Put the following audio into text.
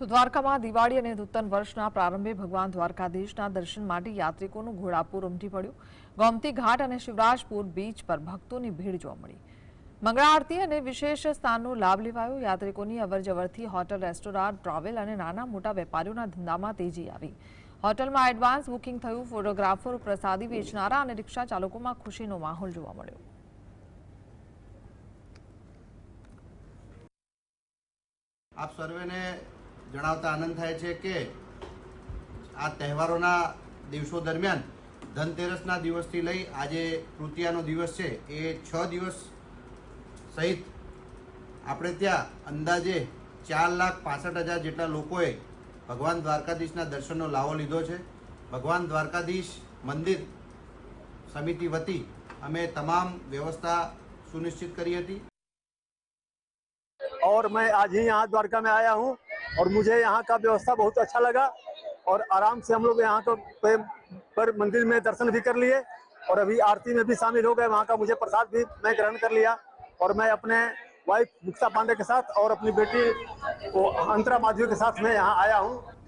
તો દ્વારકામાં દિવાળી અને નૂતન વર્ષના પ્રારંભે ભગવાન દ્વારકાધીશના દર્શન માટે યાત્રિકોનું ઘોડાપુર ઉમટી પડ્યું. ગોમતી ઘાટ અને શિવરાજપુર બીચ પર ભક્તોની ભીડ જોવા મળી. મંગળા આરતી અને વિશેષ સ્થાનનો લાભ લેવાયો. યાત્રિકોની અવરજવરથી હોટલ, રેસ્ટોરાં, ટ્રાવેલ અને નાના મોટા વેપારીઓના ધંધામાં તેજી આવી. હોટલમાં એડવાન્સ બુકિંગ થયું. ફોટોગ્રાફર, પ્રસાદી વેચનારા અને રિક્ષા ચાલકોમાં ખુશીનો માહોલ જોવા મળ્યો. આપ સર્વેને જણાવતા આનંદ થાય છે કે આ તહેવારોના દિવસો દરમિયાન ધનતેરસના દિવસથી લઈ આજે તૃતીયાનો દિવસ છે એ છ દિવસ સહિત આપણે ત્યાં અંદાજે ચાર લાખ પાસઠ હજાર જેટલા લોકોએ ભગવાન દ્વારકાધીશના દર્શનનો લાવો લીધો છે ભગવાન દ્વારકાધીશ મંદિર સમિતિ વતી અમે તમામ વ્યવસ્થા સુનિશ્ચિત કરી હતી और मैं आज ही यहाँ द्वारका में आया हूँ और मुझे यहाँ का व्यवस्था बहुत अच्छा लगा और आराम से हम लोग यहाँ को पे, पर मंदिर में दर्शन भी कर लिए और अभी आरती में भी शामिल हो गए। वहाँ का मुझे प्रसाद भी मैं ग्रहण कर लिया और मैं अपने वाइफ मुक्ता पांडे के साथ और अपनी बेटी को अंतरा माधवी के साथ मैं यहाँ आया हूँ।